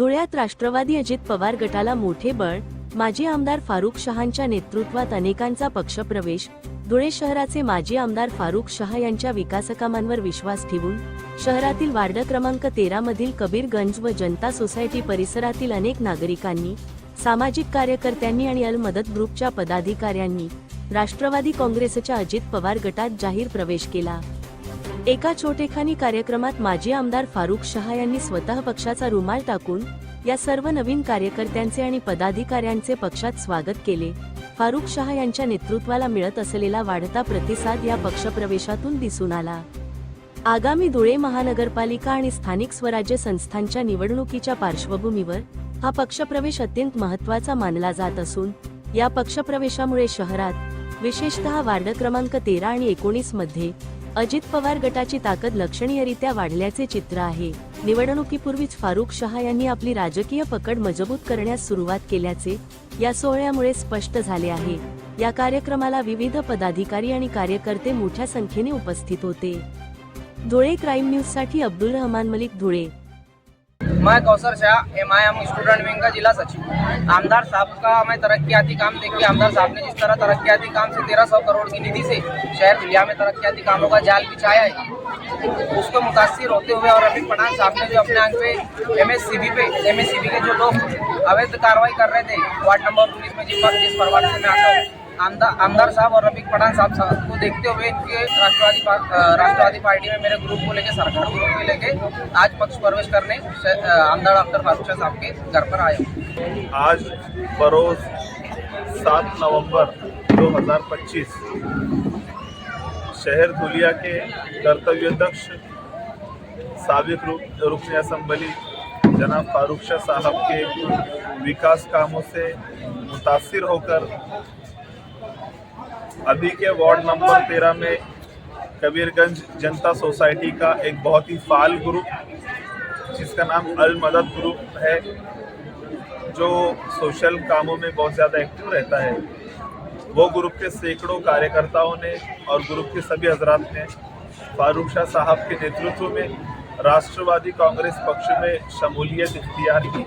धुळ्यात राष्ट्रवादी अजित पवार गटाला मोठे बळ माजी आमदार फारुख शहांच्या नेतृत्वात अनेकांचा पक्षप्रवेश धुळे शहराचे माजी आमदार फारुख शहा यांच्या विकासकामांवर विश्वास ठेवून शहरातील वार्ड क्रमांक तेरा मधील कबीरगंज व जनता सोसायटी परिसरातील अनेक नागरिकांनी सामाजिक कार्यकर्त्यांनी आणि अल मदत ग्रुपच्या पदाधिकाऱ्यांनी राष्ट्रवादी काँग्रेसच्या अजित पवार गटात जाहीर प्रवेश केला. एका छोटेखानी कार्यक्रमात माजी आमदार फारुख शहा यांनी स्वतः पक्षाचा रुमाल टाकून या सर्व नवीन कार्यकर्त्यांचे आणि पदाधिकाऱ्यांचे पक्षात स्वागत केले. फारुख शहा यांच्या नेतृत्वाला मिळत असलेला वाढता प्रतिसाद या पक्षप्रवेशातून दिसून आला. आगामी धुळे महानगरपालिका आणि स्थानिक स्वराज्य संस्थांच्या निवडणुकीच्या पार्श्वभूमीवर हा पक्षप्रवेश अत्यंत महत्त्वाचा मानला जात असून या पक्षप्रवेशामुळे शहरात विशेषतः वार्ड क्रमांक तेरा आणि एकोणीसमध्ये अजित पवार गटाची ताकद लक्षणीयरित्या वाढल्याचे चित्र आहे. निवडणुकीपूर्वीच फारुख शहा यांनी आपली राजकीय पकड मजबूत करण्यास सुरुवात केल्याचे या सोहळ्यामुळे स्पष्ट झाले आहे. या कार्यक्रमाला विविध पदाधिकारी आणि कार्यकर्ते मोठ्या संख्येने उपस्थित होते. धुळे क्राईम न्यूजसाठी अब्दुल रहमान मलिक धुळे. मैं Kausar Shah M I M student wing का जिला सचिव आमदार साहब का मैं तरक्याती काम देख के आमदार साहब ने जिस तरह तरक्याती काम से तेरह सौ करोड़ की निधि से शहर दुलिया में तरक्याती कामों का जाल बिछाया है, उसको मुतासर होते हुए और अभी पठान साहब ने जो अपने आँख पे एम एस सी बी पे एम एस सी बी के जो लोग अवैध कार्रवाई कर रहे थे, वार्ड नंबर उन्नीस में जिस पर जिस परिवार से मैं आता हूँ आमदार साहब और रफीक पठान साहब को देखते हुए राष्ट्रवादी राष्ट्रवादी पार्टी में मेरे ग्रुप को लेके, सरकार ग्रुप को लेके आज पक्ष प्रवेश करने आमदार डॉक्टर फारूक शाह साहब के घर पर आए आज बरोज सात नवंबर 2025 शहर धुलिया के कर्तव्यदक्ष साबिक रुक- रुकन असम्बली जनाब फारूक शाह साहब के विकास कामों से मुतासर होकर अभी के वार्ड नंबर तेरह में कबीरगंज जनता सोसाइटी का एक बहुत ही फाल ग्रुप, जिसका नाम अल मदद ग्रुप है, जो सोशल कामों में बहुत ज़्यादा एक्टिव रहता है। वो ग्रुप के सैकड़ों कार्यकर्ताओं ने और ग्रुप के सभी हजरात ने फारूक शाह साहब के नेतृत्व में राष्ट्रवादी कांग्रेस पक्ष में शमूलियत इख्तियार की